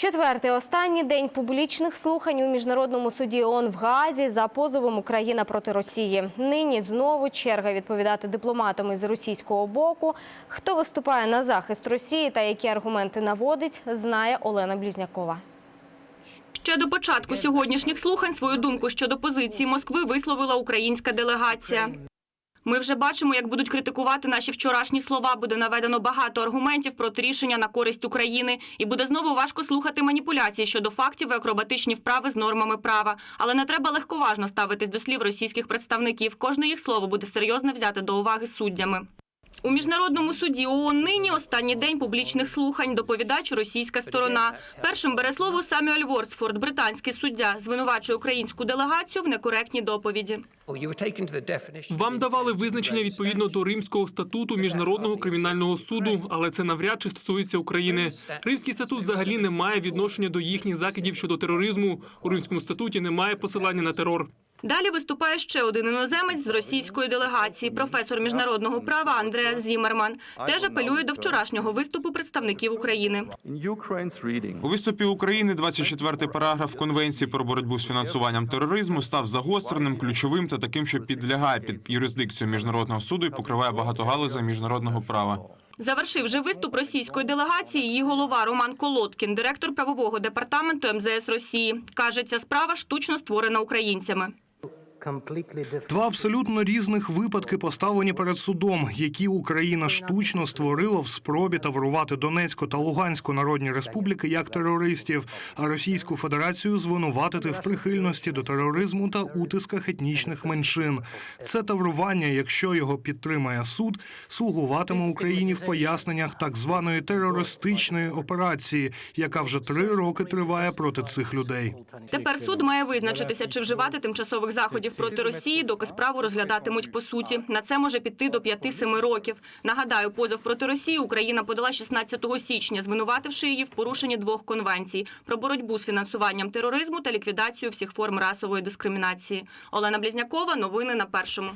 Четвертий останній день публічних слухань у міжнародному суді ООН в Гаазі за позовом Україна проти Росії. Нині знову черга відповідати дипломатам із російського боку. Хто виступає на захист Росії та які аргументи наводить, знає Олена Блізнякова. Ще до початку сьогоднішніх слухань свою думку щодо позиції Москви висловила українська делегація. Ми вже бачимо, як будуть критикувати наші вчорашні слова. Буде наведено багато аргументів проти рішення на користь України, і буде знову важко слухати маніпуляції щодо фактів і акробатичні вправи з нормами права. Але не треба легковажно ставитись до слів російських представників. Кожне їх слово буде серйозно взяти до уваги суддями. У міжнародному суді ООН нині останній день публічних слухань. Доповідач російська сторона. Першим бере слово Самюель Вордсфорд, британський суддя, звинувачує українську делегацію в некоректній доповіді. Вам давали визначення відповідно до Римського статуту міжнародного кримінального суду, але це навряд чи стосується України. Римський статут взагалі не має відношення до їхніх закидів щодо тероризму. У римському статуті немає посилання на терор. Далі виступає ще один іноземець з російської делегації, професор міжнародного права Андреас Зімерман. Теж апелює до вчорашнього виступу представників України. У виступі України 24-й параграф Конвенції про боротьбу з фінансуванням тероризму став загостреним, ключовим та таким, що підлягає під юрисдикцію міжнародного суду і покриває багато галузей міжнародного права. Завершив же виступ російської делегації її голова Роман Колодкін, директор правового департаменту МЗС Росії. Каже, ця справа штучно створена українцями. Два абсолютно різних випадки поставлені перед судом, які Україна штучно створила в спробі таврувати Донецьку та Луганську народні республіки як терористів, а Російську Федерацію звинуватити в прихильності до тероризму та утисках етнічних меншин. Це таврування, якщо його підтримає суд, слугуватиме Україні в поясненнях так званої терористичної операції, яка вже три роки триває проти цих людей. Тепер суд має визначитися, чи вживати тимчасових заходів проти Росії, доки справу розглядатимуть по суті. На це може піти до 5-7 років. Нагадаю, позов проти Росії Україна подала 16 січня, звинувативши її в порушенні двох конвенцій про боротьбу з фінансуванням тероризму та ліквідацію всіх форм расової дискримінації. Олена Блізнякова, новини на першому.